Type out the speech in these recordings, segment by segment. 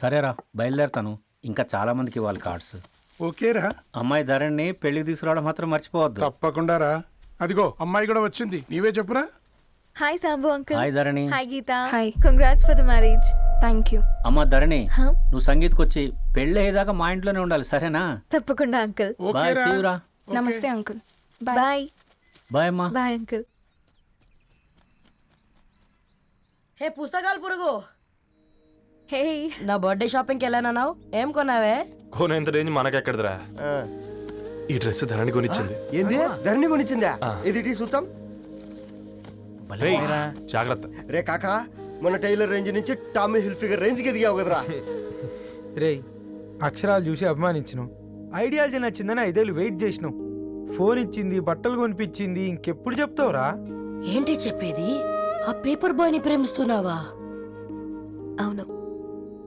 సరేరా బయలుదేరతాను. ఇంకా చాలా మందికి ఇవ్వాలి కార్డ్స్. ఓకేరా. అమ్మాయి ధరణి పెళ్ళికి తీసుకురావడం మాత్రం మర్చిపోవద్దు. తప్పకుండా రా అదిగో అమ్మాయి కూడా వచ్చింది. నీవే చెప్పురా. Hi Sambu uncle hi Dharani. Hi Geetha. Hi. Congrats for the marriage thank you అమ్మ ధరణి Huh? నువ్వు సంగీత్కి వచ్చి పెళ్ళి అయ్యేదాకా మా ఇంట్లోనే ఉండాలి సరేనా? తప్పకుండా అంకుల్ బాయ్ ఓకేరా సీవురా నమస్తే అంకుల్ బాయ్ బాయ్ అమ్మా. బాయ్ అంకుల్ హే పుస్తకాలు పురుగు. హే. నా బర్త్డే షాపింగ్కి వెళ్ళానన్నావు? ఏం కొన్నావే? కోనేంత రేంజ్ మనకెక్కడదిరా? ఈ డ్రెస్ ధరణి కొనిచ్చింది. ఏంది? ధరణి కొనిచ్చిందా? ఇది టీ సూచం జాగ్రత్త. రే కాకా మన టైలర్ రేంజ్ నుంచి టామీ హిల్ఫిగర్ రేంజ్కి ఎదిగావు కదరా. రేయ్ అక్షరాలు చూసి అభిమానించను. ఐడియాలజీ నచ్చిందని ఐదేళ్ళు వెయిట్ చేసినావు ఫోన్ ఇచ్చింది బట్టలు కొనిపించింది ఇంకెప్పుడు చెప్తావురా? ఏంటి చెప్పేది? ఆ పేపర్ బాయ్ని ప్రేమిస్తున్నావా? అవును.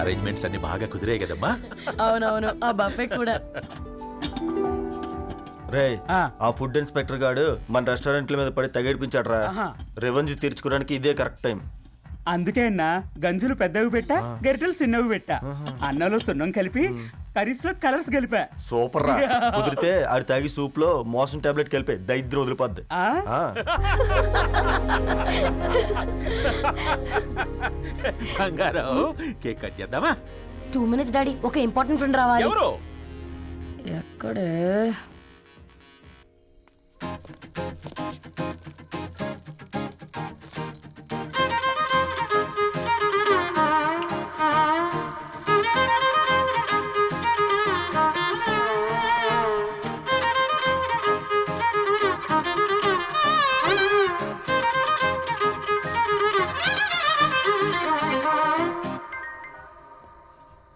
అరేంజ్మెంట్స్ అన్ని బాగా కుదిరాయి కదమ్మా. అవునవును ఆ బఫే కూడా. రే ఆ. ఫుడ్ ఇన్స్పెక్టర్ గాడు మన రెస్టారెంట్ల మీద పడి తగేడిపించాడు రా రెవెన్యూ తీర్చుకోవడానికి ఇదే కరెక్ట్ టైం. అందుకే అన్న గంజులు పెద్దవి పెట్టా గరిటెలు చిన్నవి పెట్టా. అన్నంలో సున్నం కలిపి కర్రీస్లో కలర్స్ కలిపా సూపర్ రా. కుదిరితే ఆడి తాగి సూప్లో మోషన్ టాబ్లెట్ కలిపి దైద్రం వదిలిపోద్ది. ఆ? ఆ, బంగారం కేక్ కట్ చేద్దామా? టూ మినిట్స్ డాడీ ఒక ఇంపార్టెంట్ ఫ్రెండ్ రావాలి. ఎవరు? ఎక్కడే?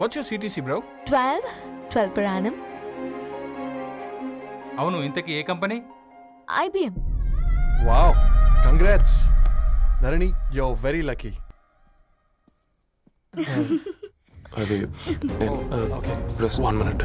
What's your CTC bro twelve twelve per annum. అవును ఇంతకీ ఏ company? IBM wow congrats Dharani yo very lucky అది okay plus one minute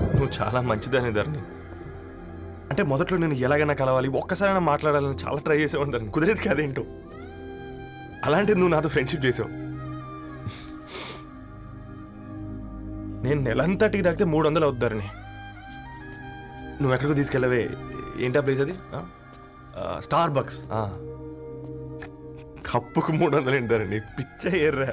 నువ్వు చాలా మంచిదని ధరణి. అంటే మొదట్లో నేను ఎలాగైనా కలవాలి ఒక్కసారైనా మాట్లాడాలని చాలా ట్రై చేసేవాడిని ధరణి. కుదిరేది కాదేంటో. అలాంటిది నువ్వు నాతో ఫ్రెండ్షిప్ చేసావు. నేను నెలంతటికి తాకితే మూడు వందలు అవుతారని నువ్వు ఎక్కడికో తీసుకెళ్ళవే. ఏంటా ప్లేస్ అది? స్టార్ బక్స్ కప్పుకు మూడు వందలు ఏంటారండి పిచ్చ ఎర్రా.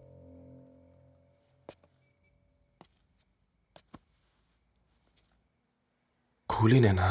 కూలీనేనా?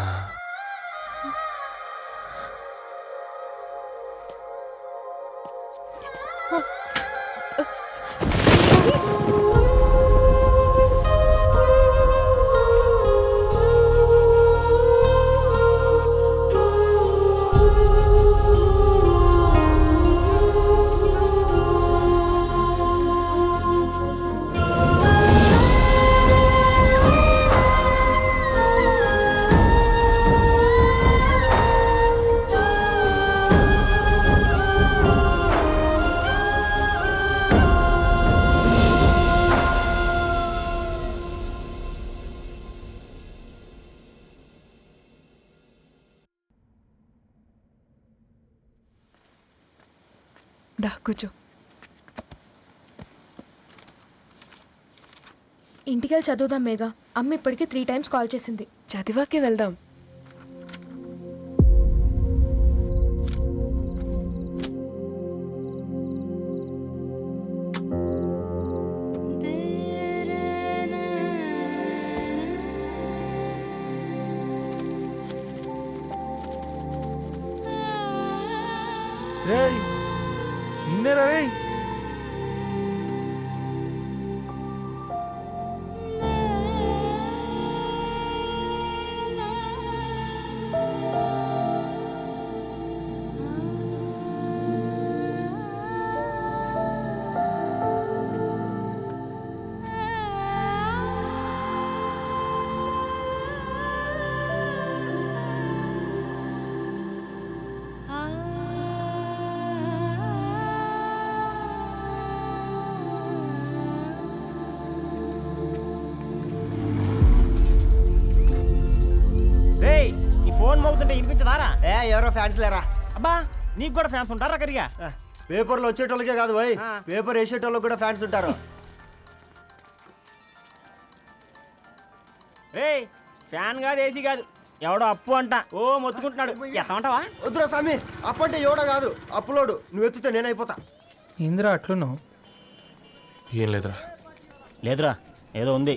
కూర్చో. ఇంటికెళ్ళి చదువుదాం మేఘా. అమ్మ ఇప్పటికే త్రీ టైమ్స్ కాల్ చేసింది. చదివాకే వెళ్దాం. మోగుతుంటే వినిపించదారా? ఏ ఎవరో ఫ్యాన్స్ లేరా? అబ్బా నీకు కూడా ఫ్యాన్స్ ఉంటారా కరిగా? పేపర్లు వచ్చేటోళ్ళకే కాదు ఆ. పేపర్ వేసేటోళ్ళకి కూడా ఫ్యాన్స్ ఉంటారు. రేయ్ ఫ్యాన్ కాదు ఏసీ కాదు. ఎవడో అప్పు అంట. ఓ మొత్తుకుంటున్నాడు. ఎత్తమంటావా? వద్దురా స్వామి అప్పంటే ఎవడో కాదు. అప్లోడ్ నువ్వు ఎత్తితే నేనైపోతా ఇందిరా అట్లున్నావు. ఏం లేదురా. లేదురా ఏదో ఉంది.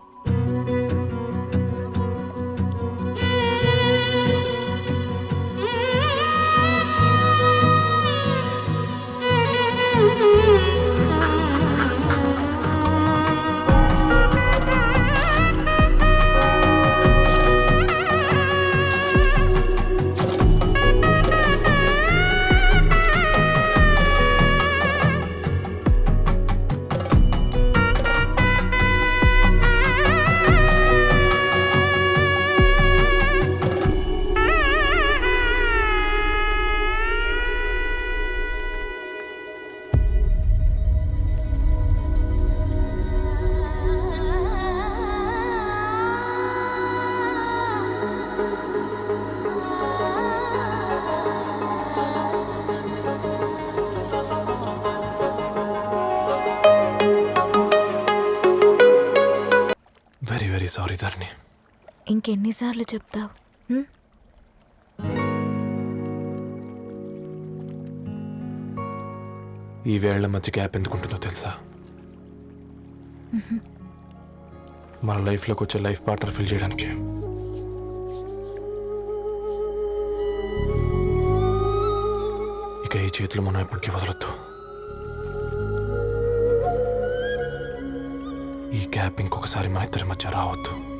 ధరణి. ఇంకెన్నిసార్లు చెప్తావు? ఈ వేళ్ళ మధ్య గ్యాప్ ఎందుకుంటుందో తెలుసా? మన లైఫ్లోకి వచ్చే లైఫ్ పార్ట్నర్ ఫిల్ చేయడానికి. ఇక ఈ చేతులు మనం ఎప్పటికీ వదలొద్దు. ఈ గ్యాప్ ఇంకొకసారి మన ఇద్దరి మధ్య రావద్దు.